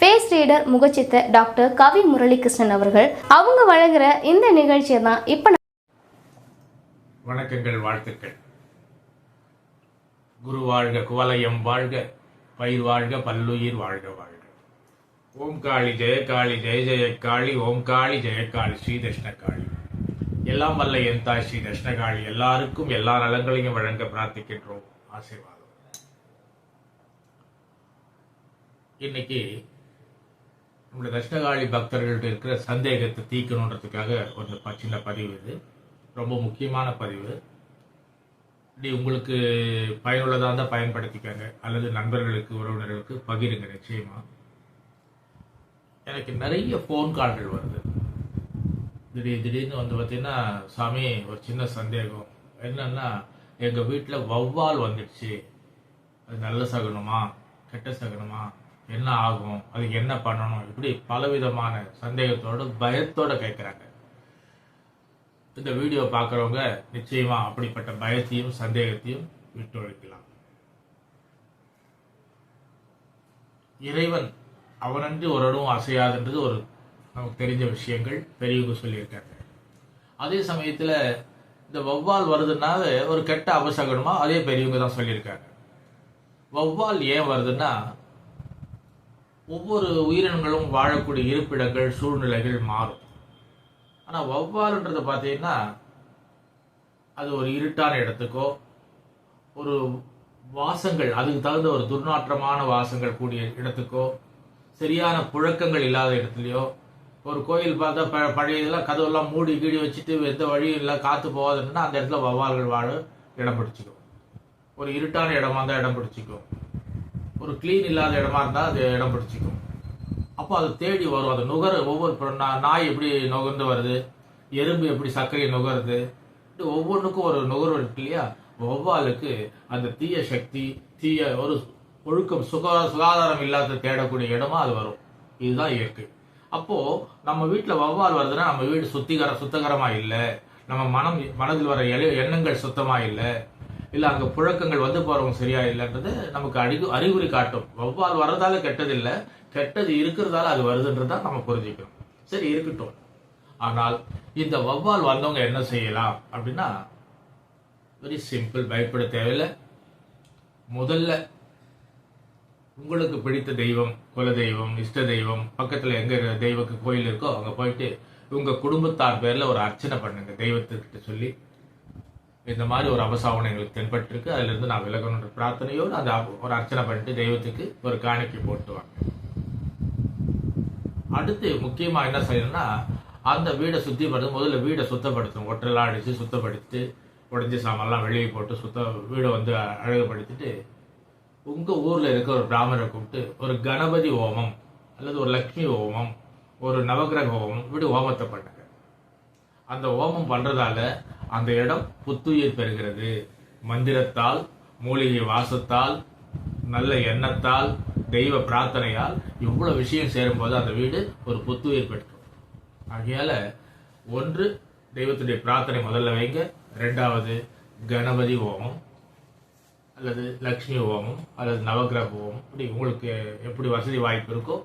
Face reader முகச்சித்த doctor Kavi Muralikrishnan அவர்கள் அவங்க வழங்குற இந்த நிகழ்ச்சியை தான் இப்போ வணக்கங்கள் வாழ்த்துக்கள். குரு வாழ்க குவலயம் வாழ்க பயிர் வாழ்க பல்லுயிர் வாழ்க வாழ்க. ஓம் காளி ஜெய காளி ஜெய ஜெய காளி ஓம் காளி ஜெய காளி ஸ்ரீ தட்சிணகாளி எல்லாம் வல்ல என் தாய் ஸ்ரீ கிருஷ்ணகாளி எல்லாருக்கும் எல்லா நலங்களையும் வழங்க பிரார்த்திக்கின்றோம். ஆசீர்வாதம். இன்னைக்கு நம்முடைய தட்சிணகாளி பக்தர்கள்ட்ட இருக்கிற சந்தேகத்தை தீக்கணுன்றதுக்காக ஒரு சின்ன பதிவு இது. ரொம்ப முக்கியமான பதிவு. இப்படி உங்களுக்கு பயனுள்ளதாக இருந்தால் பயன்படுத்திக்கங்க. அல்லது நண்பர்களுக்கு உறவினர்களுக்கு பகிருங்க நிச்சயமாக எனக்கு நிறைய ஃபோன் கால்கள் வருது. திடீர் திடீர்னு வந்து பார்த்தீங்கன்னா சாமி ஒரு சின்ன சந்தேகம். என்னன்னா எங்கள் வீட்டில் வௌவால் வந்துடுச்சு. அது நல்ல சகுனமா கெட்ட சகுனமா? என்ன ஆகும்? அதுக்கு என்ன பண்ணணும்? இப்படி பலவிதமான சந்தேகத்தோட பயத்தோட கேட்குறாங்க. இந்த வீடியோ பார்க்குறவங்க நிச்சயமா அப்படிப்பட்ட பயத்தையும் சந்தேகத்தையும் விட்டொழிக்கலாம். இறைவன் அவனன்றி ஒரு இடமும் அசையாதுன்றது ஒரு நமக்கு தெரிஞ்ச விஷயங்கள் பெரியவங்க சொல்லியிருக்காங்க. அதே சமயத்தில் இந்த வௌவால் வருதுன்னால ஒரு கெட்ட அபசகனமா அதே பெரியவங்க தான் சொல்லியிருக்காங்க. வௌவால் ஏன் வருதுன்னா ஒவ்வொரு உயிரினங்களும் வாழக்கூடிய இருப்பிடங்கள் சூழ்நிலைகள் மாறும். ஆனால் வௌவால்ன்றது பார்த்தீங்கன்னா அது ஒரு இருட்டான இடத்துக்கோ ஒரு வாசங்கள் அதுக்கு தகுந்த ஒரு துர்நாற்றமான வாசங்கள் கூடிய இடத்துக்கோ சரியான புழக்கங்கள் இல்லாத இடத்துலையோ ஒரு கோயில் பார்த்தா ப பழைய இதெல்லாம் கதவெல்லாம் மூடி கீடி வச்சுட்டு எந்த வழியும் இல்லை காற்று போகாதுன்னா அந்த இடத்துல வௌவால்கள் வாழ இடம் பிடிச்சிக்கும். ஒரு இருட்டான இடமா இருந்தால் இடம் பிடிச்சிக்கும். ஒரு க்ளீன் இல்லாத இடமா இருந்தால் அது இடம் பிடிச்சிக்கும். அப்போ அது தேடி வரும். அது நுகர ஒவ்வொரு இப்போ நாய் எப்படி நுகர்ந்து வருது? எறும்பு எப்படி சர்க்கரையை நுகருது? ஒவ்வொன்றுக்கும் ஒரு நுகர்வு இருக்கு இல்லையா? ஒவ்வாளுக்கு அந்த தீய சக்தி தீய ஒரு ஒழுக்கம் சுகா சுகாதாரம் இல்லாத தேடக்கூடிய இடமா அது வரும். இதுதான் இயற்கை. அப்போது நம்ம வீட்டில் வவ்வால் வருதுன்னா நம்ம வீடு சுத்திகர சுத்தகரமாக இல்லை. நம்ம மனம் மனதில் வர எல- எண்ணங்கள் சுத்தமாக இல்லை. இல்லை அங்கே புழக்கங்கள் வந்து போகிறவங்க சரியா இல்லைன்றது நமக்கு அறிவு அறிகுறி காட்டும். வௌவால் வர்றதால கெட்டது இல்லை கெட்டது இருக்கிறதால அது வருதுன்றதா நம்ம புரிஞ்சுக்கணும் சரி இருக்கட்டும். ஆனால் இந்த வௌவால் வந்தவங்க என்ன செய்யலாம் அப்படின்னா வெரி சிம்பிள் பயப்பட தேவையில்லை. முதல்ல உங்களுக்கு பிடித்த தெய்வம் குல தெய்வம் இஷ்ட தெய்வம் பக்கத்தில் எங்கே தெய்வக்கு கோயில் இருக்கோ அங்கே போயிட்டு உங்கள் குடும்பத்தார் பேரில் ஒரு அர்ச்சனை பண்ணுங்க தெய்வத்துக்கிட்ட சொல்லி. இந்த மாதிரி ஒரு அபசாவனம் எங்களுக்கு தென்பட்டிருக்கு. அதுல இருந்து நான் விலகணுன்ற பிரார்த்தனையோடு அந்த ஒரு அர்ச்சனை பண்ணிட்டு தெய்வத்துக்கு ஒரு காணிக்கை போட்டுவாங்க அடுத்து முக்கியமா என்ன செய்யணும்னா அந்த வீடை சுத்திப்படுத்த முதல்ல வீடை சுத்தப்படுத்தணும் ஒற்றெல்லாம் அடிச்சு சுத்தப்படுத்தி உடஞ்சி சாமான்லாம் வெளியே போட்டு சுத்த வீடை வந்து அழகுபடுத்திட்டு உங்க ஊர்ல இருக்க ஒரு பிராமணரை கூப்பிட்டு ஒரு கணபதி ஹோமம் அல்லது ஒரு லக்ஷ்மி ஹோமம் ஒரு நவக்கிரக ஹோமம் இப்படி ஹோமத்தை பண்ணுங்க. அந்த ஹோமம் பண்றதால அந்த இடம் புத்துயிர் பெறுகிறது. மந்திரத்தால் மூலிகை வாசத்தால் நல்ல எண்ணத்தால் தெய்வ பிரார்த்தனையால் இவ்வளவு விஷயம் சேரும்போது அந்த வீடு ஒரு புத்துயிர் பெற்றும் ஆகையால ஒன்று தெய்வத்துடைய பிரார்த்தனை முதல்ல வைங்க. ரெண்டாவது கணபதி ஹோமம் அல்லது லக்ஷ்மி ஹோமம் அல்லது நவக்கிரக ஹோமம். இப்படி உங்களுக்கு எப்படி வசதி வாய்ப்பு இருக்கோ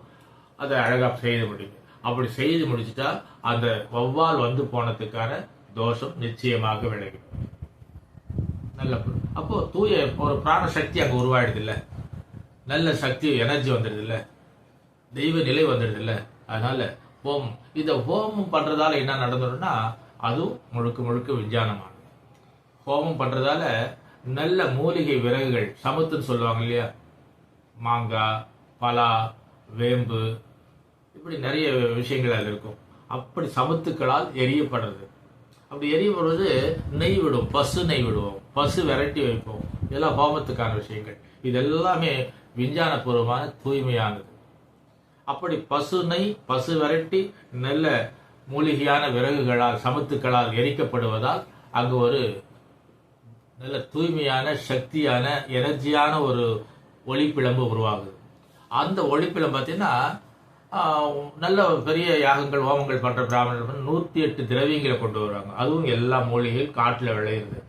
அதை அழகாக செய்து முடியுங்க அப்படி செய்து முடிச்சுட்டா அந்த வௌவால் வந்து போனதுக்கான தோஷம் நிச்சயமாக விலகும் நல்ல அப்போ தூய ஒரு பிராண சக்தி அங்கே உருவாயிடுது இல்ல நல்ல சக்தி எனர்ஜி வந்துடுது இல்ல தெய்வ நிலை வந்துடுது இல்ல அதனால ஹோமம் இந்த ஹோமம் பண்றதால என்ன நடந்துடும்னா அதுவும் முழுக்க முழுக்க விஞ்ஞானமானது. ஹோமம் பண்றதால நல்ல மூலிகை விறகுகள் சமத்துன்னு சொல்லுவாங்க இல்லையா? மாங்காய் பலா வேம்பு இப்படி நிறைய விஷயங்கள் அதில் இருக்கும். அப்படி சமத்துக்களால் எரியப்படுறது. அப்படி எரியப்படுவது நெய் விடும் பசு நெய் விடுவோம் பசு விரட்டி வைப்போம். இதெல்லாம் ஹோமத்துக்கான விஷயங்கள். இது எல்லாமே விஞ்ஞானபூர்வமான தூய்மையானது. அப்படி பசு நெய் பசு விரட்டி நல்ல மூலிகையான விறகுகளால் சமத்துக்களால் எரிக்கப்படுவதால் அங்கு ஒரு நல்ல தூய்மையான சக்தியான எனர்ஜியான ஒரு ஒளிப்பிழம்பு உருவாகுது. அந்த ஒளிப்பிழம்பு பார்த்தீங்கன்னா நல்ல பெரிய யாகங்கள் ஹோமங்கள் பண்ற பிராமணர்கள் வந்து நூத்தி எட்டு திரவியங்களை கொண்டு வருவாங்க அதுவும் எல்லா மூலிகையும் காட்டுல விளையுது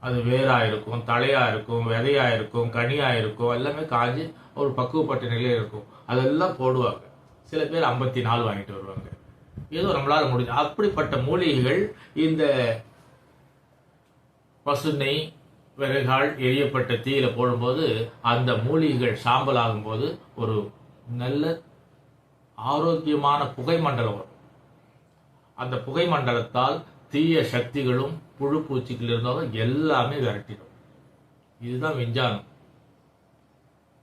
அது வேராக இருக்கும் தலையா இருக்கும் விதையா இருக்கும் கனியா இருக்கும் எல்லாமே காஞ்சி ஒரு பக்குவப்பட்ட நிலையில இருக்கும். அதெல்லாம் போடுவாங்க. சில பேர் ஐம்பத்தி நாலு வாங்கிட்டு வருவாங்க. ஏதோ நம்மளால முடிஞ்சு அப்படிப்பட்ட மூலிகைகள் இந்த பசுனை விறகால் எரியப்பட்ட தீயில போடும்போது அந்த மூலிகைகள் சாம்பல் ஆகும்போது ஒரு நல்ல ஆரோக்கியமான புகை மண்டலம் வரும். அந்த புகை மண்டலத்தால் தீய சக்திகளும் புழு பூச்சிகள் இருந்தாலும் எல்லாமே விரட்டிடும். இதுதான் விஞ்ஞானம்.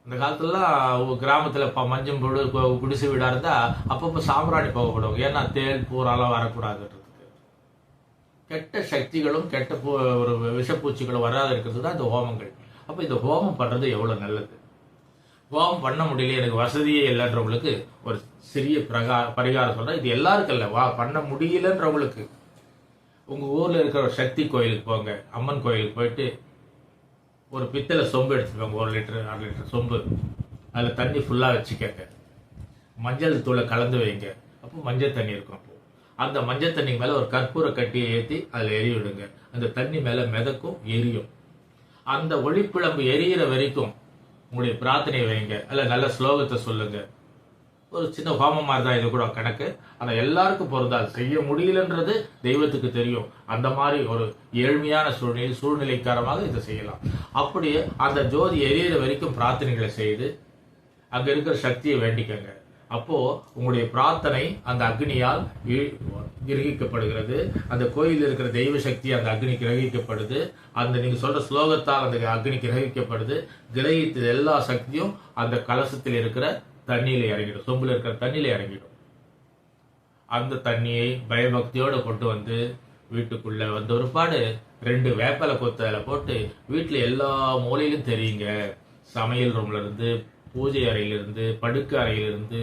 அந்த காலத்துலலாம் கிராமத்தில் ப மஞ்சள் புழு குடிசை வீடாக இருந்தால் அப்பப்போ சாம்பிராணி போகப்படுவாங்க ஏன்னா தேல் பூராலாம் வரக்கூடாதுன்றதுக்கு. கெட்ட சக்திகளும் கெட்ட பூ ஒரு விஷப்பூச்சிகளும் வராது இருக்கிறது தான் இந்த ஹோமங்கள். அப்போ இந்த ஹோமம் பண்ணுறது எவ்வளோ நல்லது? வாம் பண்ண முடியல. எனக்கு வசதியே இல்லைன்றவங்களுக்கு ஒரு சிறிய பிரகா பரிகாரம் சொல்றேன். இது எல்லாருக்கும் இல்லை. வா பண்ண முடியலன்றவங்களுக்கு. உங்க ஊர்ல இருக்கிற ஒரு சக்தி கோயிலுக்கு போங்க. அம்மன் கோயிலுக்கு போயிட்டு ஒரு பித்தளை சொம்பு எடுத்துக்கோங்க. ஒரு லிட்டர் அரை லிட்டர் சொம்பு. அதில் தண்ணி ஃபுல்லாக வச்சுக்கங்க. மஞ்சள் தூளை கலந்து வைங்க. அப்போ மஞ்சள் தண்ணி இருக்கும் அந்த மஞ்சள் தண்ணி மேலே ஒரு கற்பூர கட்டியை ஏற்றி அதில் எரிய விடுங்க. அந்த தண்ணி மேலே மிதக்கும் எரியும். அந்த ஒளிப்பிழம்பு எரியிற வரைக்கும் உங்களுடைய பிரார்த்தனை வைங்க. அல்ல நல்ல ஸ்லோகத்தை சொல்லுங்க. ஒரு சின்ன ஹோமம் மாதிரி தான் இது கூட கணக்கு. ஆனா எல்லாருக்கும் பொருந்தால் செய்ய முடியலன்றது தெய்வத்துக்கு தெரியும். அந்த மாதிரி ஒரு ஏழ்மையான சூழ்நிலை சூழ்நிலைக்காரமாக இதை செய்யலாம். அப்படியே அந்த ஜோதி எரியற வரைக்கும் பிரார்த்தனைகளை செய்து அங்க இருக்கிற சக்தியை வேண்டிக்கங்க. அப்போ உங்களுடைய பிரார்த்தனை அந்த அக்னியால் கிரகிக்கப்படுகிறது. அந்த கோயிலில் இருக்கிற தெய்வ சக்தி அந்த அக்னி கிரகிக்கப்படுது. அந்த நீங்க சொல்ற ஸ்லோகத்தால் அந்த அக்னி கிரகிக்கப்படுது. கிரகித்த எல்லா சக்தியும் அந்த கலசத்தில் இருக்கிற தண்ணியில இறங்கிடும். சொம்புல இருக்கிற தண்ணியில இறங்கிடும். அந்த தண்ணியை பயபக்தியோடு கொண்டு வந்து வீட்டுக்குள்ள வந்த ஒருபாடு ரெண்டு வேப்பலை கொத்தல போட்டு வீட்டில் எல்லா மூலையிலும் தெரியுங்க. சமையல் ரூம்ல இருந்து பூஜை அறையிலிருந்து படுக்க படுக்கை அறையில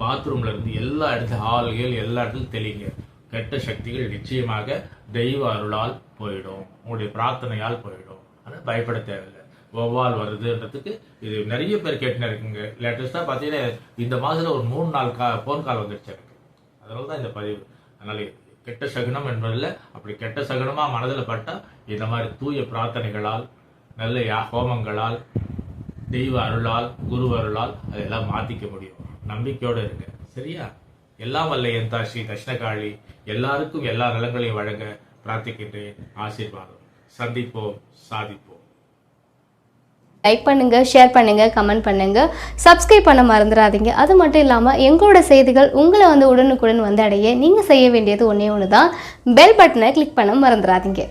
பாத்ரூம்ல இருந்து எல்லா இடத்துல ஹால்கள் எல்லா இடத்துலையும் தெளிங்க. கெட்ட சக்திகள் நிச்சயமாக தெய்வ அருளால் போயிடும். உங்களுடைய பிரார்த்தனையால் போயிடும். ஆனால் பயப்பட தேவையில்லை. வௌவால் வருதுன்றதுக்கு இது நிறைய பேர் கேட்டுன்னு இருக்குங்க. லேட்டஸ்டாக பார்த்தீங்கன்னா இந்த மாதத்தில் ஒரு மூணு நாள் கா ஃபோன் கால் வந்துருச்சு எனக்கு. அதனால தான் இந்த பதிவு. அதனால கெட்ட சகுனம் என்பதில் அப்படி கெட்ட சகுனமாக மனதில் பட்டால் இந்த மாதிரி தூய பிரார்த்தனைகளால் நல்ல யா ஹோமங்களால் தெய்வ அருளால் குரு அருளால் அதெல்லாம் மாத்திக்க முடியும். நம்பிக்கையோடு இருங்க. சரியா? எல்லாம் வல்ல என் ஸ்ரீ தட்சிணகாளி எல்லாருக்கும் எல்லா நலங்களையும் வழங்க பிரார்த்திக்கின்றேன். ஆசீர்வாதம். சந்திப்போம் சாதிப்போம். லைக் பண்ணுங்க ஷேர் பண்ணுங்க கமெண்ட் பண்ணுங்க. சப்ஸ்கிரைப் பண்ண மறந்துடாதீங்க. அது மட்டும் இல்லாமல் எங்களோட செய்திகள் உங்களை வந்து உடனுக்குடன் வந்து அடைய நீங்கள் செய்ய வேண்டியது ஒன்றே ஒன்று தான் பெல் பட்டனை கிளிக் பண்ண மறந்துடாதீங்க.